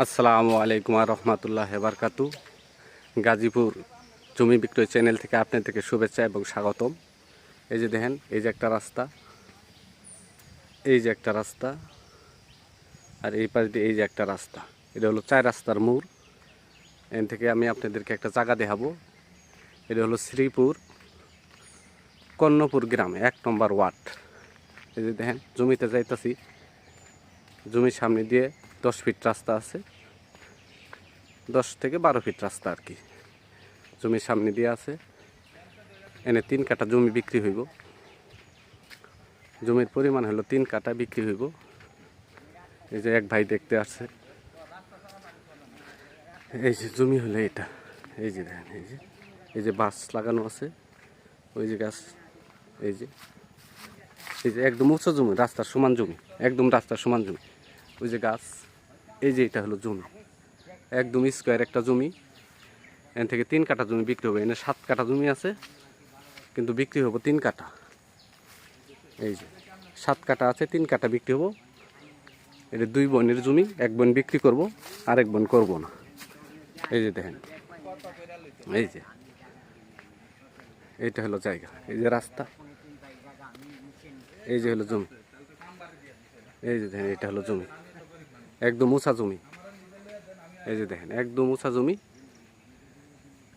আসসালামু আলাইকুম রহমতুল্লাহ বারকাতু। গাজীপুর জমি বিক্রয় চ্যানেল থেকে আপনাদেরকে শুভেচ্ছা এবং স্বাগতম। এই যে দেখেন, এই যে একটা রাস্তা, এই যে একটা রাস্তা, আর এই পাশ দিয়ে এই যে একটা রাস্তা। এটা হলো চার রাস্তার মোড়। এখান থেকে আমি আপনাদেরকে একটা জায়গা দেখাবো। এটা হলো শ্রীপুর কর্ণপুর গ্রাম, এক নম্বর ওয়ার্ড। এই যে দেখেন, জমিতে যাইতাছি। জমির সামনে দিয়ে দশ ফিট রাস্তা আছে। দশ থেকে বারো ফিট রাস্তা আর কি। জমির সামনে দিয়ে আছে। এনে তিন কাটা জমি বিক্রি হইব। জমির পরিমাণ হলো তিন কাটা বিক্রি হইব। এই যে এক ভাই দেখতে আসছে। এই যে জমি হলো এটা। এই যে দেখেন, এই যে। এই যে বাস লাগানো আছে। ওই যে গাছ। এই যে। এই যে একদম উঁচু জমি, রাস্তার সমান জমি। একদম রাস্তার সমান জমি। ওই যে গাছ। এই যে এটা হলো জমি। একদম স্কোয়ার একটা জমি। এখান থেকে তিন কাটা জমি বিক্রি হবে। এনে সাত কাটা জমি আছে, কিন্তু বিক্রি হব তিন কাটা এই যে সাত কাটা আছে, তিন কাটা বিক্রি হব। এটা দুই বোনের জমি, এক বোন বিক্রি করব আর এক বোন করব না। এই যে দেখেন, এই যে। এইটা হলো জায়গা, এই যে রাস্তা। এই যে হলো জমি। এই যে দেখেন, এটা হলো জমি। একদম উঁচা জমি। এই যে দেখেন, একদম উঁচা জমি।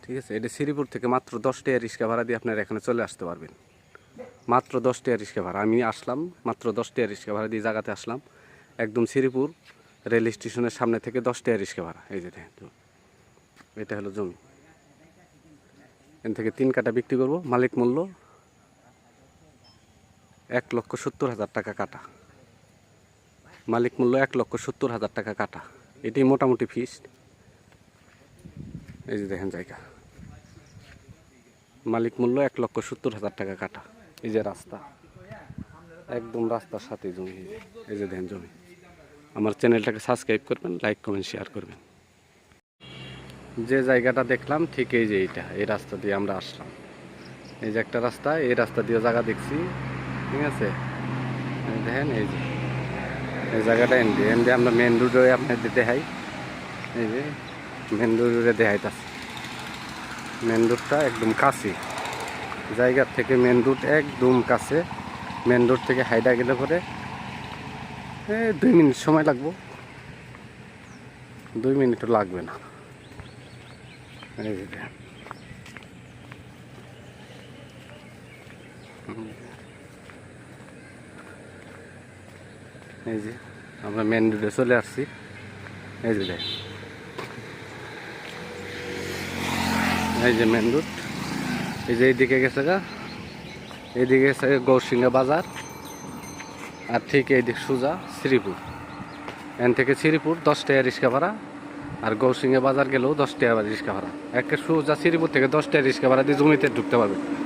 ঠিক আছে, এটা শ্রীপুর থেকে মাত্র দশ টাকা রিক্সা ভাড়া দিয়ে আপনারা এখানে চলে আসতে পারবেন। মাত্র দশ টাকা রিক্সা ভাড়া। আমি আসলাম, মাত্র দশ টাকা রিক্সা ভাড়া দিয়ে জায়গাতে আসলাম। একদম শ্রীপুর রেল স্টেশনের সামনে থেকে দশ টাকা রিক্সা ভাড়া। এই যে দেখেন এটা হলো জমি। এখান থেকে তিন কাটা বিক্রি করব। মালিক মূল্য এক লক্ষ সত্তর হাজার টাকা কাটা মালিক মূল্য এক লক্ষ সত্তর হাজার টাকা কাটা। এটি মোটামুটি ফিস এই যে দেখেন জায়গা। মালিক মূল্য এক লক্ষ সত্তর হাজার টাকা কাটা। এই যে রাস্তা। একদম রাস্তার সাথে জমি। এই যে- দেখেন জমি। আমার চ্যানেলটাকে সাবস্ক্রাইব করবেন লাইক কমেন্ট শেয়ার করবেন। যে জায়গাটা দেখলাম, ঠিক এই যে এইটা। এই রাস্তা দিয়ে আমরা আসলাম। এই যে একটা রাস্তা, এই রাস্তা দিয়ে জায়গা দেখছি। ঠিক আছে? দেখেন, এই যে। এই জায়গাটা এনডি এনডি আমরা মেন রোডে আপনাদের দেখাই। এই যে মেন রোডে দেখাইতেছে। মেন রোডটা একদম কাছে। জায়গার থেকে মেন রোড একদম কাছে। মেন রোড থেকে হাইডা গেলে পরে দুই মিনিট সময় লাগবো। দুই মিনিটও লাগবে না। এই যে দেখেন। এই যে, আমরা মেন রোডে চলে আসছি। এই যে দেখ। এই যে মেন রোড এই যে এইদিকে গেছে গা। এইদিকে গেছে গৌরসিংহা বাজার। আর ঠিক এইদিক সোজা শ্রীপুর। এন থেকে শ্রীপুর দশ টাকা রিক্সা ভাড়া। আর গৌরসিংহা বাজার গেলেও দশ টাকা রিক্সা ভাড়া। একে সোজা শ্রীপুর থেকে দশ টাকা রিক্সা ভাড়া দিয়ে জমিতে ঢুকতে পারবে।